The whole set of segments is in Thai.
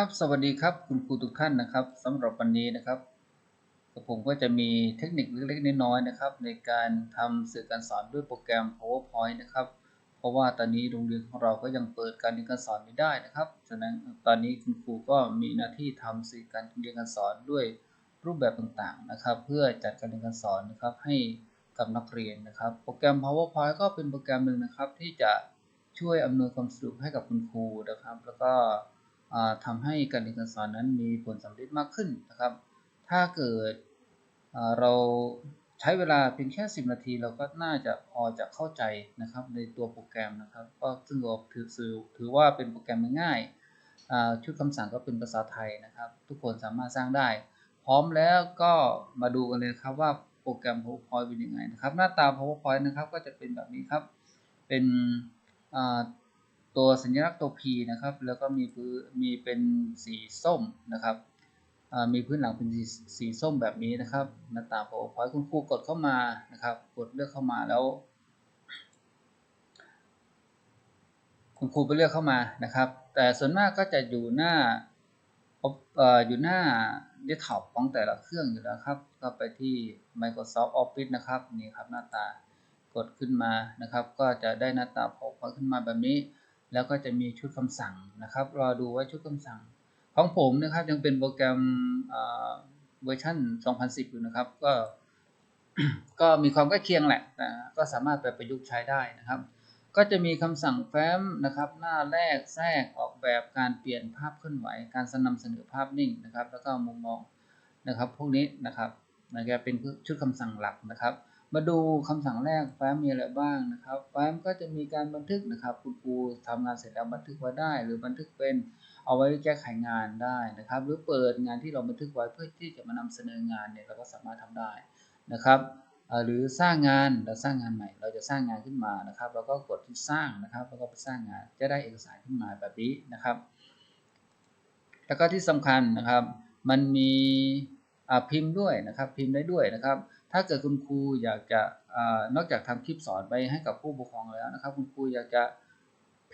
ครับสวัสดีครับคุณครูทุกท่านนะครับสำหรับวันนี้นะครับผมก็จะมีเทคนิคเล็กๆน้อยๆนะครับ ในการทำสื่อการสอนด้วยโปรแกรม PowerPoint นะครับ เพราะว่าตอนนี้โรงเรียนของเราก็ยังเปิดการเรียนการสอนไม่ได้นะครับฉะนั้นตอนนี้คุณครูก็มีหน้าที่ทำสื่อการเรียนการสอนด้วยรูปแบบต่างๆนะครับ เพื่อจัดการเรียนการสอนนะครับให้กับนักเรียนนะครับ โปรแกรม PowerPoint ก็เป็นโปรแกรมหนึ่งนะครับ ที่จะช่วยอำนวยความสะดวกให้กับคุณครูนะครับ แล้วก็ ทำให้การเรียนการสอนนั้นมีผลสำเร็จมากขึ้นนะครับ ถ้าเกิดเราใช้เวลาเพียงแค่ 10 นาที เราก็น่าจะพอจะเข้าใจนะครับในตัวโปรแกรมนะครับ ก็ซึ่งเราถือถือว่าเป็นโปรแกรมง่ายชุดคำสั่งก็เป็นภาษาไทยนะครับ ทุกคนสามารถสร้างได้ พร้อมแล้วก็มาดูกันเลยครับว่าโปรแกรม PowerPoint เป็นยังไงนะครับ หน้าตา PowerPoint นะครับก็จะเป็นแบบนี้ครับ เป็น ตัวสัญลักษณ์ตัว P นะครับ แล้วก็มีพื้นมีเป็นสีส้มนะครับมีพื้นหลังเป็นสีสีส้มแบบนี้นะครับหน้าตา PowerPoint คุณครูกดเข้ามานะครับ กดเลือกเข้ามาแล้ว คุณครูไปเลือกเข้ามานะครับ แต่ส่วนมากก็จะอยู่หน้าอยู่หน้าเดสก์ท็อปของแต่ละเครื่องอยู่แล้วครับ ก็ไปที่ Microsoft Office นะครับนี่ครับหน้าตากดขึ้นมานะครับ ก็จะได้หน้าตา PowerPoint ขึ้นมาแบบนี้ แล้วก็จะมีชุดคำสั่งนะครับรอดูว่าชุดคำสั่ง ของผมนะครับยังเป็นโปรแกรมเวอร์ชัน2010 อยู่นะครับ ก็ก็มีความใกล้เคียงแหละนะก็สามารถไปประยุกต์ใช้ได้นะครับ ก็จะมีคำสั่งแฟ้มนะครับ หน้าแรกแทรกออกแบบการเปลี่ยนภาพเคลื่อนไหว การนำเสนอภาพนิ่งนะครับ แล้วก็มุมมองนะครับ พวกนี้นะครับนะครับเป็นชุดคำสั่งหลักนะครับ มาดูคำสั่งแรกแฟ้มมีอะไรบ้างนะครับแฟ้มก็จะมีการบันทึกนะครับ คุณครูทำงานเสร็จแล้วบันทึกไว้ได้ หรือบันทึกเป็นเอาไว้แก้ไขงานได้นะครับ หรือเปิดงานที่เราบันทึกไว้เพื่อที่จะมานำเสนองานเนี่ยเราก็สามารถทำได้นะครับหรือสร้างงานเราสร้างงานใหม่ เราจะสร้างงานขึ้นมานะครับเราก็กดที่สร้างนะครับ แล้วก็ไปสร้างงานจะได้เอกสารขึ้นมาแบบนี้นะครับ แล้วก็ที่สำคัญนะครับ มันมีพิมพ์ด้วยนะครับ พิมพ์ได้ด้วยนะครับ ถ้าเกิดคุณครูอยากจะอนอกจากทำคลิปสอนไปให้กับผู้ปกครองแล้วนะครับ คุณครูอยากจะ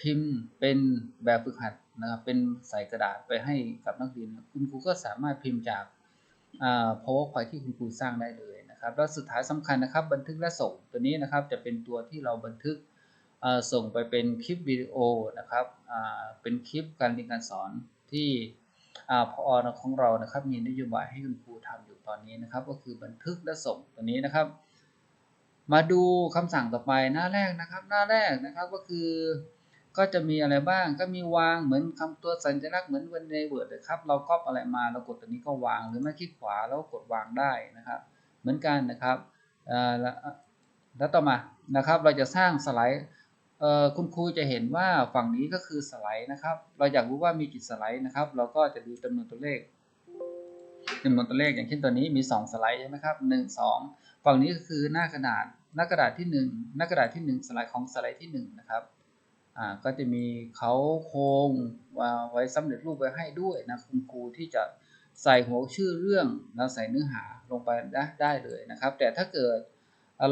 พิมพ์เป็นแบบฝึกหัดนะครับ เป็นใส่กระดาษไปให้กับนักเรียน คุณครูก็สามารถพิมพ์จาก powerpoint ที่คุณครูสร้างได้เลยนะครับ แล้วสุดท้ายสำคัญนะครับ บันทึกและส่งตัวนี้นะครับ จะเป็นตัวที่เราบันทึกส่งไปเป็นคลิปวิดีโอนะครับเป็นคลิปการเรียนการสอนที่ อพอของเรานะครับมีนโยบายให้คุณครูทำอยู่ตอนนี้นะครับ ก็คือบันทึกและส่งตัวนี้นะครับ มาดูคำสั่งต่อไปหน้าแรกนะครับ หน้าแรกนะครับก็คือ ก็จะมีอะไรบ้างก็มีวางเหมือนคำตัวสัญลักษณ์เหมือนวันในเวิร์ดเลยครับ เราก๊อปอะไรมาเรากดตัวนี้ก็วางหรือไม่คลิกขวาแล้วกดวางได้นะครับ เหมือนกันนะครับแล้วต่อมานะครับ เราจะสร้างสไลด์ คุณครูจะเห็นว่าฝั่งนี้ก็คือสไลด์นะครับ เราอยากรู้ว่ามีกี่สไลด์นะครับ เราก็จะดูจำนวนตัวเลขจำนวนตัวเลขอย่างเช่นตัวนี้มี 2 สไลด์ใช่ไหมครับ1 2 ฝั่งนี้ก็คือหน้ากระดาษหน้ากระดาษที่ 1 หน้ากระดาษที่ 1 สไลด์ของสไลด์ที่ 1 นะครับอ่าก็จะมีเขาโครงไว้สำเร็จรูปไว้ให้ด้วยนะคุณครูที่จะใส่หัวชื่อเรื่องแล้วใส่เนื้อหาลงไปได้ได้เลยนะครับ แต่ถ้าเกิด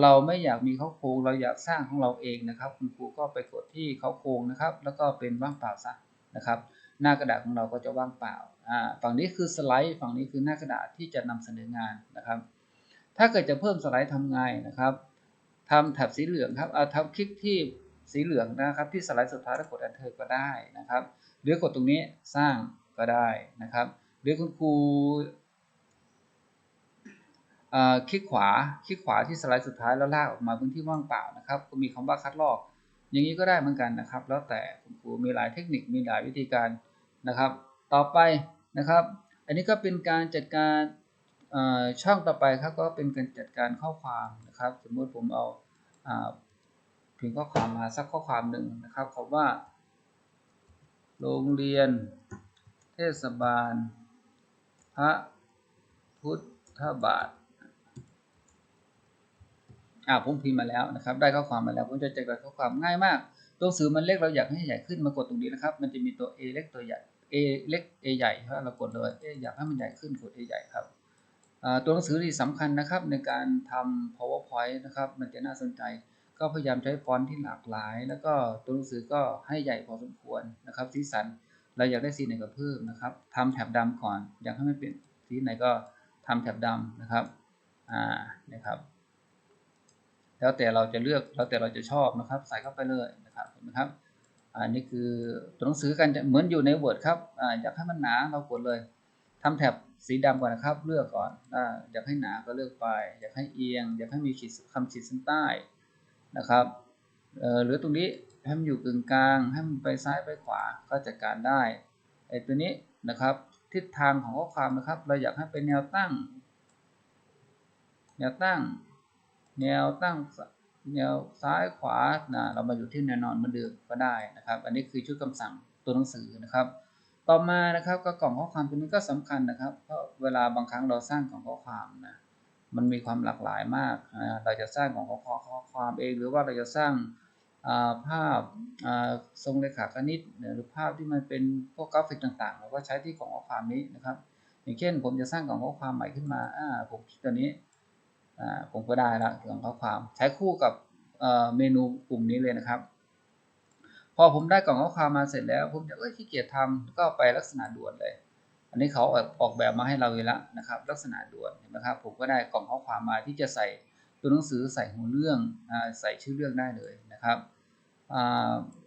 เราไม่อยากมีเขาโครงเราอยากสร้างของเราเองนะครับ คุณครูก็ไปกดที่เขาโครงนะครับ แล้วก็เป็นว่างเปล่าซะนะครับ หน้ากระดาษของเราก็จะว่างเปล่าฝั่งนี้คือสไลด์ ฝั่งนี้คือหน้ากระดาษที่จะนำเสนองานนะครับ ถ้าเกิดจะเพิ่มสไลด์ทำไงนะครับทำแถบสีเหลืองครับเอาทำคลิกที่สีเหลืองนะครับ ที่สไลด์สุดท้ายแล้วกด enter ก็ได้นะครับ หรือกดตรงนี้สร้างก็ได้นะครับ หรือคุณครู คลิกขวาคลิกขวาที่สไลด์สุดท้ายแล้วลากออกมาพื้นที่ว่างเปล่านะครับ ก็มีคำว่าคัดลอก อย่างนี้ก็ได้เหมือนกันนะครับ แล้วแต่คุณครูมีหลายเทคนิคมีหลายวิธีการนะครับ ต่อไปนะครับ อันนี้ก็เป็นการจัดการช่องต่อไปครับก็เป็นการจัดการข้อความนะครับ สมมติผมเอาพิมพ์ข้อความมาสักข้อความหนึ่งนะครับคำว่า โรงเรียน เทศบาล พระพุทธบาท อ่าผมพิมพ์มาแล้วนะครับ ได้ข้อความมาแล้ว ผมจะจัดการข้อความง่ายมาก ตัวหนังสือมันเล็กเราอยากให้ใหญ่ขึ้นมากดตรงนี้นะครับ มันจะมีตัว A เล็กตัวใหญ่ A เล็ก A ใหญ่ครับเรากดเลย A อยากให้มันใหญ่ขึ้นกด A ใหญ่ครับตัวหนังสือที่สำคัญนะครับในการทำ powerpoint นะครับ มันจะน่าสนใจ ก็พยายามใช้ฟอนต์ที่หลากหลาย แล้วก็ตัวหนังสือก็ให้ใหญ่พอสมควรนะครับ สีสันเราอยากได้สีไหนก็เพิ่มนะครับทำแถบดำก่อน อยากให้มันเป็นสีไหนก็ทำแถบดำนะครับ อ่า นะครับ แล้วแต่เราจะเลือกแล้วแต่เราจะชอบนะครับ ใส่เข้าไปเลยนะครับเห็นไหมครับอันนี้คือตัวหนังสือกันเหมือนอยู่ใน Word ครับออยากให้มันหนาเรากดเลยทำแถบสีดำก่อนนะครับ เลือกก่อนออยากให้หนาก็เลือกไป อยากให้เอียง อยากให้มีขีดคำขีดเส้นใต้นะครับหรือตรงนี้ให้มันอยู่กึ่งกลาง ให้มันไปซ้ายไปขวาก็จัดการได้ไอ้ตัวนี้นะครับ ทิศทางของข้อความนะครับ เราอยากให้เป็นแนวตั้ง แนวตั้ง แนวตั้งแนวซ้ายขวานะเรามาอยู่ที่แนวนอนเหมือนเดิมก็ได้นะครับ อันนี้คือชุดคำสั่งตัวหนังสือนะครับ ต่อมานะครับก็กล่องข้อความตัวนี้ก็สำคัญนะครับ เพราะเวลาบางครั้งเราสร้างกล่องข้อความนะมันมีความหลากหลายมากนะเราจะสร้างกล่องข้อข้อความเอง หรือว่าเราจะสร้างภาพทรงเลขาคณิตหรือภาพที่มันเป็นพวกกราฟิกต่างๆเราก็ใช้ที่กล่องข้อความนี้นะครับ อย่างเช่น ผมจะสร้างกล่องข้อความใหม่ขึ้นมาผมคลิกตัวนี้ ผมก็ได้และกล่องข้อความใช้คู่กับเมนูกลุ่มนี้เลยนะครับ พอผมได้กล่องข้อความมาเสร็จแล้ว ผมจะเอ้ยขี้เกียจทำก็ไปลักษณะด่วนเลย อันนี้เขาออกแบบมาให้เราอยู่แล้วนะครับ ลักษณะด่วนเห็นไหมครับ ผมก็ได้กล่องข้อความมาที่จะใส่ตัวหนังสือใส่หัวเรื่องใส่ชื่อเรื่องได้เลยนะครับ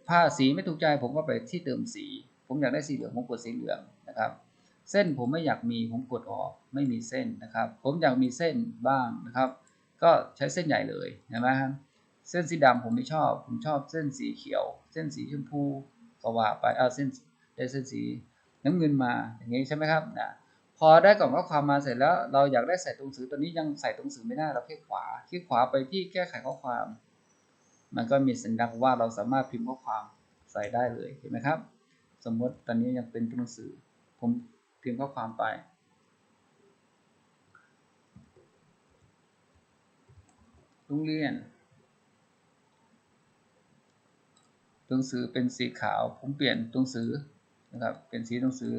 ผ้าสีไม่ถูกใจผมก็ไปที่เติมสี ผมอยากได้สีเหลืองผมกดสีเหลืองนะครับ เส้นผมไม่อยากมีผมกดออก ไม่มีเส้นนะครับ ผมอยากมีเส้นบ้างนะครับ ก็ใช้เส้นใหญ่เลยเห็นไหมครับเส้นสีดำผมไม่ชอบ ผมชอบเส้นสีเขียว เส้นสีชมพูก็ว่าไปเอาเส้นได้เส้นสีน้ำเงินมาอย่างนี้ใช่ไหมครับนะพอได้กล่องข้อความมาเสร็จแล้ว เราอยากได้ใส่ตรงสือตัวนี้ยังใส่ตรงสือไม่ได้เราคลิกขวาคลิกขวาไปที่แก้ไขข้อความ มันก็มีสัญลักษณ์ว่าเราสามารถพิมพ์ข้อความใส่ได้เลยเห็นไหมครับ สมมติตอนนี้ยังเป็นตัวหนังสือ ผมพิมพ์ข้อความไป โรงเรียน ตัวหนังสือเป็นสีขาว ผมเปลี่ยนตัวหนังสือนะครับ เป็นสีตัวหนังสือ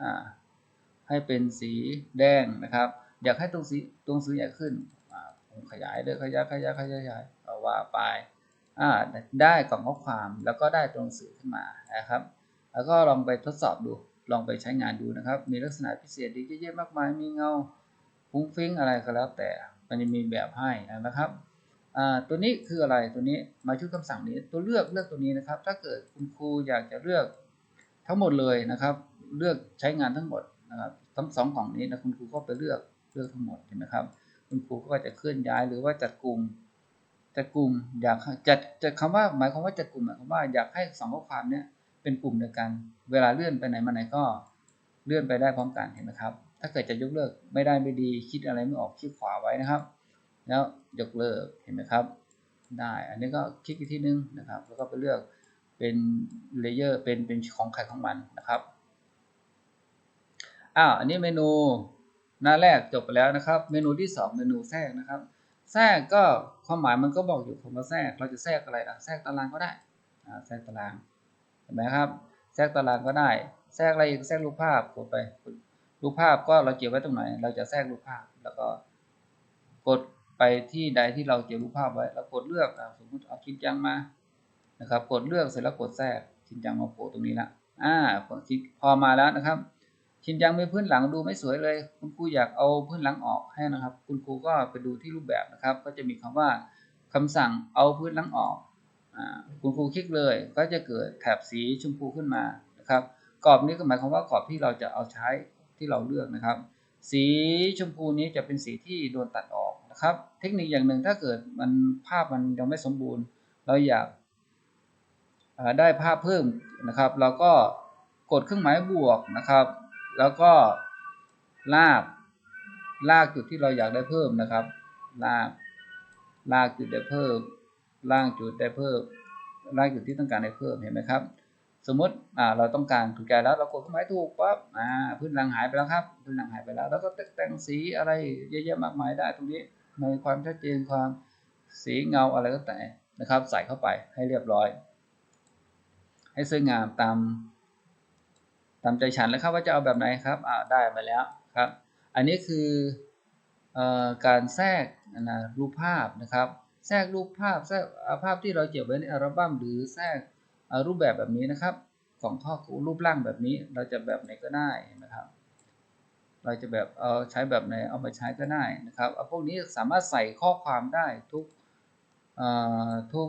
อ่า ให้เป็นสีแดงนะครับ อยากให้ตัวสีตัวหนังสือใหญ่ขึ้นผมขยายเลยขยายขยายขยายขยายเอาว่าไปอ่า ได้กล่องข้อความแล้วก็ได้ตัวหนังสือขึ้นมานะครับ แล้วก็ลองไปทดสอบดู ลองไปใช้งานดูนะครับ มีลักษณะพิเศษดีเยอะๆมากมาย มีเงาฟุ้งฟิ้งอะไรก็แล้วแต่ มันจะมีแบบให้นะครับ ตัวนี้คืออะไรตัวนี้มาชุดคำสั่งนี้ตัวเลือกเลือกตัวนี้นะครับ ถ้าเกิดคุณครูอยากจะเลือกทั้งหมดเลยนะครับ เลือกใช้งานทั้งหมดนะครับทั้งสองกล่องนี้นะคุณครูก็ไปเลือกเลือกทั้งหมดเห็นไหมครับ คุณครูก็จะเคลื่อนย้ายหรือว่าจัดกลุ่มจัดกลุ่มอยากจัดจัดคำว่าหมายความว่าจัดกลุ่มหมายความว่าอยากให้สองข้อความเนี้ยเป็นกลุ่มเดียวกัน เวลาเลื่อนไปไหนมาไหนก็เลื่อนไปได้พร้อมกันเห็นไหมครับ ถ้าเกิดจะยกเลิกไม่ได้ไม่ดีคิดอะไรไม่ออกคลิกขวาไว้นะครับ แล้วยกเลิกเห็นไหมครับ ได้อันนี้ก็คลิกอีกทีนึงนะครับ แล้วก็ไปเลือกเป็นเลเยอร์เป็นเป็นของใครของมันนะครับอ้าวอันนี้เมนูหน้าแรกจบไปแล้วนะครับ เมนูที่ 2 เมนูแทรกนะครับ แทรกก็ความหมายมันก็บอกอยู่ผมว่าแทรกเราจะแทรกอะไรล่ะแทรกตารางก็ได้อ่าแทรกตารางเห็นไหมครับแทรกตารางก็ได้ แทรกอะไรอีกแทรกรูปภาพกดไปรูปภาพก็เราเก็บไว้ตรงไหน เราจะแทรกรูปภาพแล้วก็กด ไปที่ใดที่เราเก็บรูปภาพไว้แล้วกดเลือกสมมติเอาคิดยังมานะครับ กดเลือกเสร็จแล้วกดแทรกชินจังมาโผล่ตรงนี้ละอ่าพอมาแล้วนะครับ ชินจังมีพื้นหลังดูไม่สวยเลย คุณครูอยากเอาพื้นหลังออกให้นะครับ คุณครูก็ไปดูที่รูปแบบนะครับ ก็จะมีคำว่าคำสั่งเอาพื้นหลังออกอ่าคุณครูคลิกเลย ก็จะเกิดแถบสีชมพูขึ้นมานะครับ กรอบนี้ก็หมายความว่ากรอบที่เราจะเอาใช้ที่เราเลือกนะครับ สีชมพูนี้จะเป็นสีที่โดนตัดออก ครับ เทคนิคอย่างหนึ่งถ้าเกิดมันภาพมันยังไม่สมบูรณ์ เราอยากได้ภาพเพิ่มนะครับ เราก็กดเครื่องหมายบวกนะครับ แล้วก็ลากลากจุดที่เราอยากได้เพิ่มนะครับ ลากลากจุดได้เพิ่มลางจุดได้เพิ่มลากจุดที่ต้องการได้เพิ่มเห็นไหมครับ สมมติอ่าเราต้องการถูกใจแล้วเรากดเครื่องหมายถูกปั๊บอ่าพื้นหลังหายไปแล้วครับ พื้นหลังหายไปแล้ว แล้วก็แต่งสีอะไรเยอะแยะมากมายได้ตรงนี้ ในความชัดเจนความสีเงาอะไรก็แต่นะครับ ใส่เข้าไปให้เรียบร้อย ให้สวยงามตามตามใจฉันแล้วครับว่าจะเอาแบบไหนครับอ่าได้มาแล้วครับ อันนี้คืออการแทรกนะรูปภาพนะครับ แทรกรูปภาพแทรกภาพที่เราเก็บไว้ในอัลบั้มหรือแทรกรูปแบบแบบนี้นะครับกล่องท่อรูปร่างแบบนี้เราจะแบบไหนก็ได้นะครับ เราจะแบบเอาใช้แบบไหนเอามาใช้ก็ได้นะครับเอาพวกนี้สามารถใส่ข้อความได้ทุกเอ่อทุก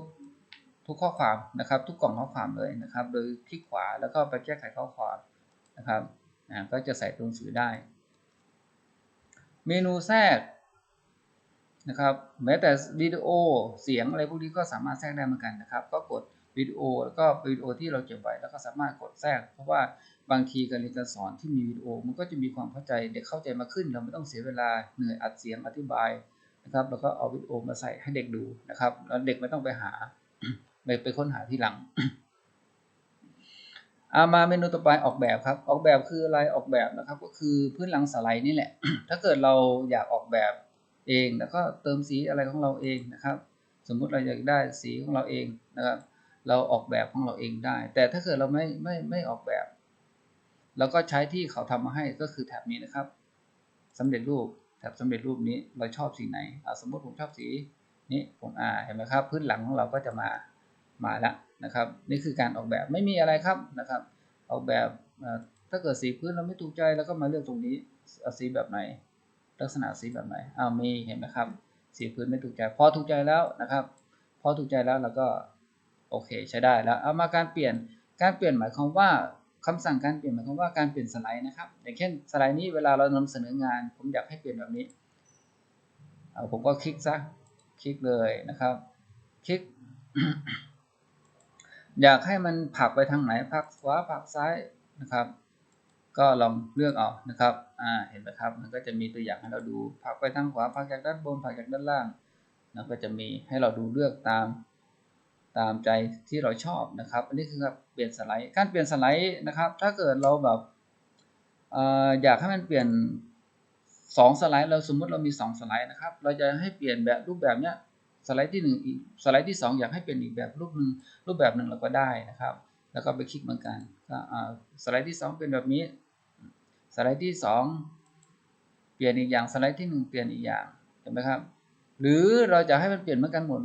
ทุกข้อความนะครับ ทุกกล่องข้อความเลยนะครับ โดยคลิกขวาแล้วก็ไปแก้ไขข้อความนะครับอ่าก็จะใส่ตัวหนังสือได้ เมนูแทรกนะครับแม้แต่วิดีโอเสียงอะไรพวกนี้ก็สามารถแทรกได้เหมือนกันนะครับ ก็กด วิดีโอแล้วก็วิดีโอที่เราเก็บไว้แล้วก็สามารถกดแทรก เพราะว่าบางทีการเรียนการสอนที่มีวิดีโอ มันก็จะมีความเข้าใจเด็กเข้าใจมากขึ้น เราไม่ต้องเสียเวลาเหนื่อยอัดเสียงอธิบายนะครับ แล้วก็เอาวิดีโอมาใส่ให้เด็กดูนะครับแล้วเด็กไม่ต้องไปหาไปไปค้นหาที่หลังอามาเมนูต่อไปออกแบบครับ ออกแบบคืออะไรออกแบบนะครับ ก็คือพื้นหลังสไลด์นี่แหละ ถ้าเกิดเราอยากออกแบบเองแล้วก็เติมสีอะไรของเราเองนะครับ สมมุติเราอยากได้สีของเราเองนะครับ เราออกแบบของเราเองได้ แต่ถ้าเกิดเราไม่ไม่ไม่ออกแบบเราก็ใช้ที่เขาทำมาให้ก็คือแท็บนี้นะครับสำเร็จรูปแท็บสำเร็จรูปนี้เราชอบสีไหนอ่าสมมติผมชอบสีนี้ผมอ่าเห็นไหมครับ พื้นหลังของเราก็จะมามาแล้วนะครับ นี่คือการออกแบบไม่มีอะไรครับนะครับ ออกแบบถ้าเกิดสีพื้นเราไม่ถูกใจเราก็มาเลือกตรงนี้สีแบบไหน ลักษณะสีแบบไหนอ้าวมีเห็นไหมครับ สีพื้นไม่ถูกใจ พอถูกใจแล้วนะครับ พอถูกใจแล้วเราก็ โอเคใช้ได้แล้วเอามาการเปลี่ยนการเปลี่ยนหมายความว่าคำสั่งการเปลี่ยนหมายความว่าการเปลี่ยนสไลด์นะครับอย่างเช่นสไลด์นี้เวลาเรานำเสนองาน ผมอยากให้เปลี่ยนแบบนี้เอาผมก็คลิกซะคลิกเลยนะครับ คลิก อยากให้มันผักไปทางไหนผักขวาผักซ้ายนะครับ ก็ลองเลือกเอานะครับอ่าเห็นไหมครับ มันก็จะมีตัวอย่างให้เราดูผักไปทางขวาผักจากด้านบนผักจากด้านล่างแล้วก็จะมีให้เราดูเลือกตาม ตามใจที่เราชอบนะครับ อันนี้คือครับเปลี่ยนสไลด์การเปลี่ยนสไลด์นะครับ ถ้าเกิดเราแบบออยากให้มันเปลี่ยนสองสไลด์เราสมมุติเรามีสองสไลด์นะครับ เราจะให้เปลี่ยนแบบรูปแบบเนี้ยสไลด์ที่หนึ่งอีกสไลด์ที่สองอยากให้เป็นอีกแบบรูปหนึ่งรูปแบบหนึ่งเราก็ได้นะครับ แล้วก็ไปคลิกเหมือนกันก็สไลด์ที่สองเป็นแบบนี้ สไลด์ที่สองเปลี่ยนอีกอย่างสไลด์ที่หนึ่งเปลี่ยนอีกอย่างเห็นไหมครับ หรือเราจะให้มันเปลี่ยนเหมือนกันหมด